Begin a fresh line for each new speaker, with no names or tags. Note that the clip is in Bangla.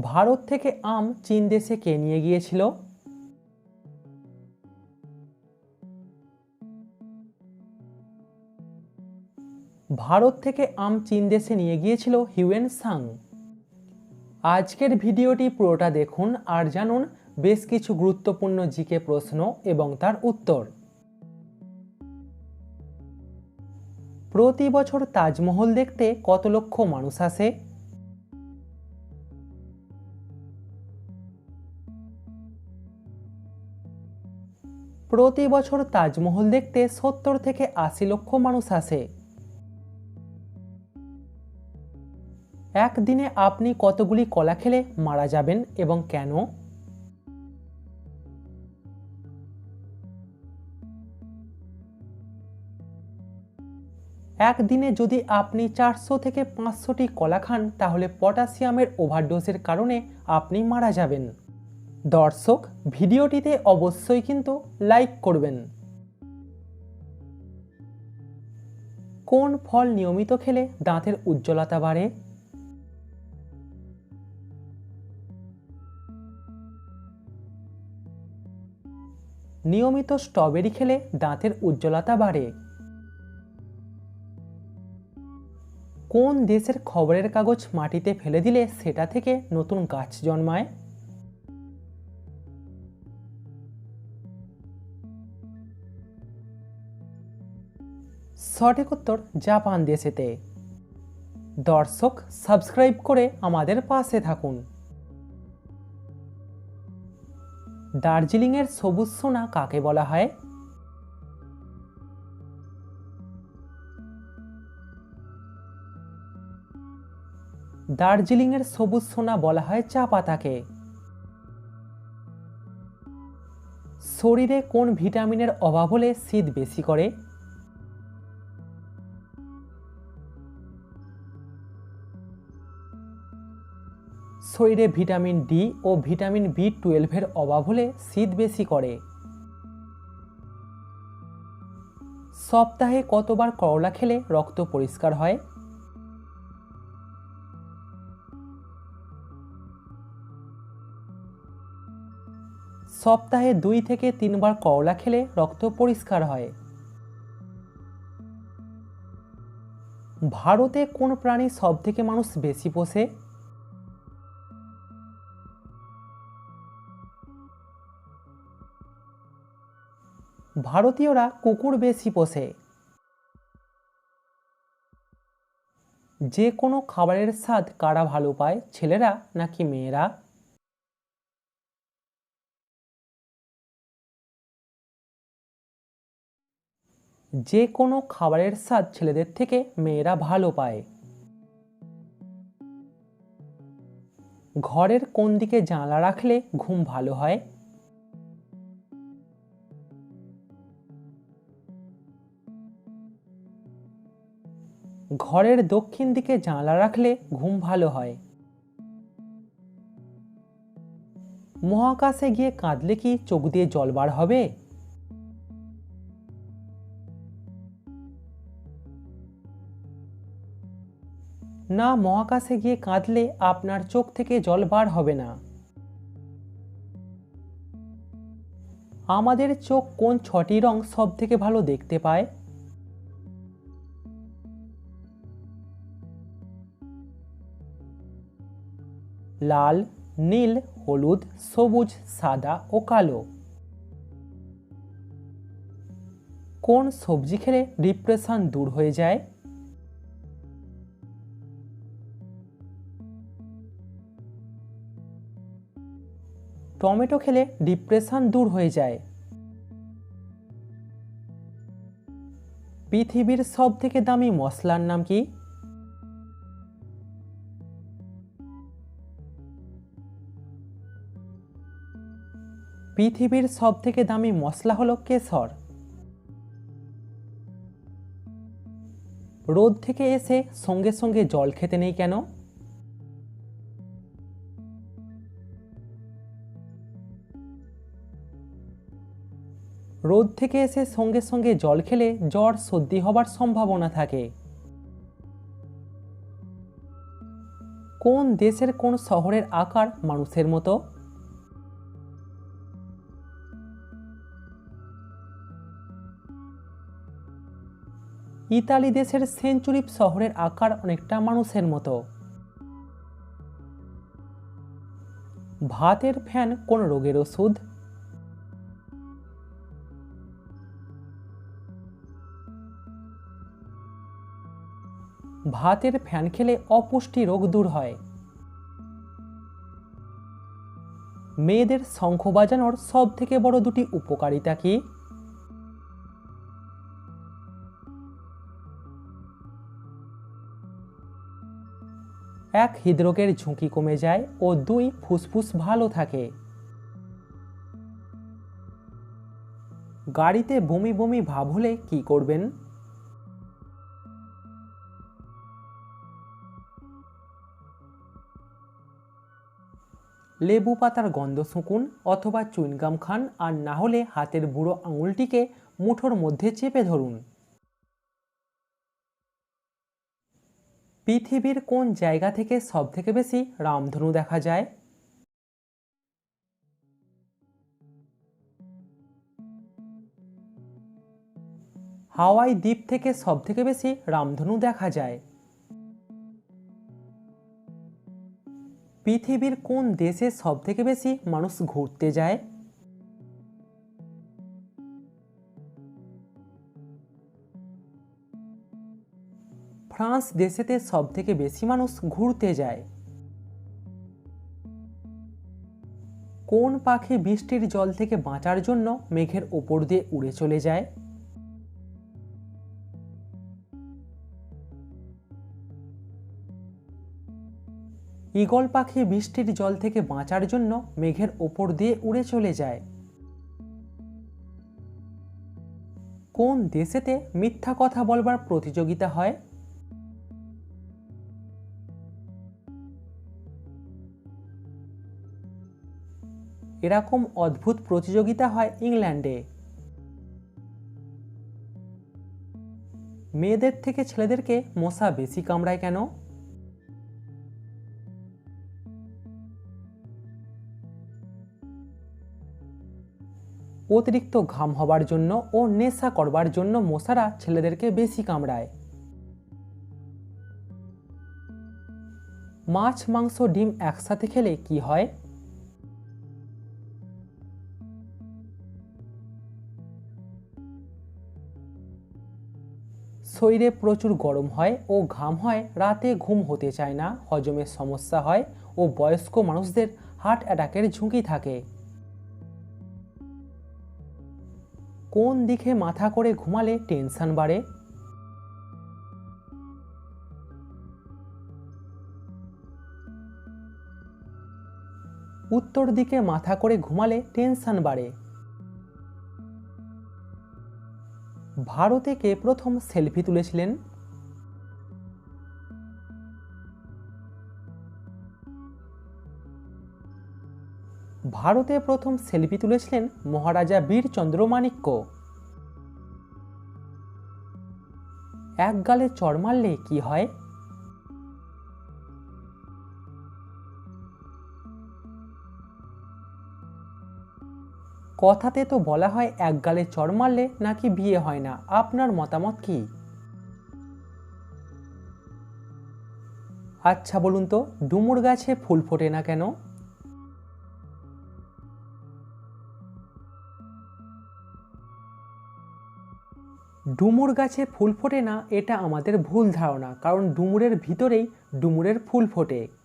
ভারত থেকে আম চীন দেশে কে নিয়ে গিয়েছিল? ভারত থেকে আম চীন দেশে নিয়ে গিয়েছিল হিউয়েন সাং। আজকের ভিডিওটি পুরোটা দেখুন আর জানুন বেশ কিছু গুরুত্বপূর্ণ জিকে প্রশ্ন এবং তার উত্তর। প্রতি বছর তাজমহল দেখতে কত লক্ষ মানুষ আসে? প্রতি বছর তাজমহল দেখতে সত্তর থেকে আশি লক্ষ মানুষ আসে। একদিনে আপনি কতগুলি কলা খেলে মারা যাবেন এবং কেন? একদিনে যদি আপনি চারশো থেকে পাঁচশোটি কলা খান, তাহলে পটাশিয়ামের ওভারডোজের কারণে আপনি মারা যাবেন। দর্শক ভিডিওটিতে অবশ্যই কিন্তু লাইক করবেন। কোন ফল নিয়মিত খেলে দাঁতের উজ্জ্বলতা বাড়ে? নিয়মিত স্ট্রবেরি খেলে দাঁতের উজ্জ্বলতা বাড়ে। কোন দেশের খবরের কাগজ মাটিতে ফেলে দিলে সেটা থেকে নতুন গাছ জন্মায়? সঠিক উত্তর জাপান দেশেতে। দর্শক, সাবস্ক্রাইব করে আমাদের পাশে থাকুন। দার্জিলিংয়ের সবুজ সোনা কাকে বলা হয়? দার্জিলিংয়ের সবুজ সোনা বলা হয় চা পাতাকে শরীরে কোন ভিটামিনের অভাব হলে শীত বেশি করে? শরীরে ভিটামিন ডি ও ভিটামিন বি টুয়েলভের অভাব হলে শীত বেশি করে। সপ্তাহে কতবার করলা খেলে রক্ত পরিষ্কার হয়? সপ্তাহে দুই থেকে তিনবার করলা খেলে রক্ত পরিষ্কার হয়। ভারতে কোন প্রাণী সব থেকে মানুষ বেশি পোষে? ভারতীয়রা কুকুর বেশি পোষে। যে কোনো খাবারের স্বাদ কারা ভালো পায়, ছেলেরা নাকি মেয়েরা? যে কোনো খাবারের স্বাদ ছেলেদের থেকে মেয়েরা ভালো পায়। ঘরের কোন দিকে জানলা রাখলে ঘুম ভালো হয়? ঘরের দক্ষিণ দিকে জানলা রাখলে ঘুম ভালো হয়। মহাকাশে গিয়ে কাঁদলে কি চোখ দিয়ে জল বার হবে? না, মহাকাশে গিয়ে কাঁদলে আপনার চোখ থেকে জল বার হবে না। আমাদের চোখ কোন ছটি রং সব থেকে ভালো দেখতে পায়? লাল, নীল, হলুদ, সবুজ, সাদা ও কালো। কোন সবজি খেলে ডিপ্রেশন দূর হয়ে যায়? টমেটো খেলে ডিপ্রেশন দূর হয়ে যায়। পৃথিবীর সব থেকে দামি মশলার নাম কি? পৃথিবীর সব থেকে দামি মশলা হলো কেশর। রোদ থেকে এসে সঙ্গে সঙ্গে জল খেতে নেই কেন? রোদ থেকে এসে সঙ্গে সঙ্গে জল খেলে জ্বর সর্দি হবার সম্ভাবনা থাকে। কোন দেশের কোন শহরের আকার মানুষের মতো? ইতালি দেশের সেঞ্চুরিপ শহরের আকার অনেকটা মানুষের মতো। ভাতের ফ্যান কোন রোগের ওষুধ? ভাতের ফ্যান খেলে অপুষ্টি রোগ দূর হয়। মেয়েদের শঙ্খ বাজানোর সব থেকে বড় দুটি উপকারিতা কি? এক হৃদরোগের ঝুঁকি কমে যায় ও দুই ফুসফুস ভালো থাকে। গাড়িতে বমি বমি ভাব হলে কি করবেন? লেবু পাতার গন্ধ শুকুন অথবা চুইনগাম খান আর না হলে হাতের বুড়ো আঙুলটিকে মুঠোর মধ্যে চেপে ধরুন। পৃথিবীর কোন জায়গা থেকে সবথেকে বেশি রামধনু দেখা যায়? হাওয়াই দ্বীপ থেকে সবথেকে বেশি রামধনু দেখা যায়। পৃথিবীর কোন দেশে সবথেকে বেশি মানুষ ঘুরতে যায়? ফ্রান্স দেশেতে সবথেকে বেশি মানুষ ঘুরতে যায়। কোন পাখি বৃষ্টির জল থেকে বাঁচার জন্য মেঘের ওপর দিয়ে উড়ে চলে যায়? ঈগল পাখি বৃষ্টির জল থেকে বাঁচার জন্য মেঘের ওপর দিয়ে উড়ে চলে যায়। কোন দেশেতে মিথ্যা কথা বলবার প্রতিযোগিতা হয়? এরকম অদ্ভুত প্রতিযোগিতা হয় ইংল্যান্ডে। মেয়েদের থেকে ছেলেদেরকে মশা বেশি কামড়ায় কেন? অতিরিক্ত ঘাম হবার জন্য ও নেশা করবার জন্য মশারা ছেলেদেরকে বেশি কামড়ায়। মাছ, মাংস, ডিম একসাথে খেলে কি হয়? শরীরে প্রচুর গরম হয় ও ঘাম হয়, রাতে ঘুম হতে চায় না হজমের সমস্যা হয় ও বয়স্ক মানুষদের হার্ট অ্যাটাকের ঝুঁকি থাকে। কোন দিকে মাথা করে ঘুমালে টেনশন বাড়ে? উত্তর দিকে মাথা করে ঘুমালে টেনশন বাড়ে। ভারতে কে প্রথম সেলফি তুলেছিলেন? ভারতে প্রথম সেলফি তুলেছিলেন মহারাজা বীরচন্দ্র মাণিক্য। এক গালে চড় মারলে কি হয়? কথাতে তো বলা হয় এক গালে চড় মারলে নাকি বিয়ে হয় না। আপনার মতামত কি? আচ্ছা বলুন তো, ডুমুর গাছে ফুল ফোটে না কেন? ডুমুর গাছে ফুল ফোটে না, এটা আমাদের ভুল ধারণা। কারণ ডুমুরের ভিতরেই ডুমুরের ফুল ফোটে।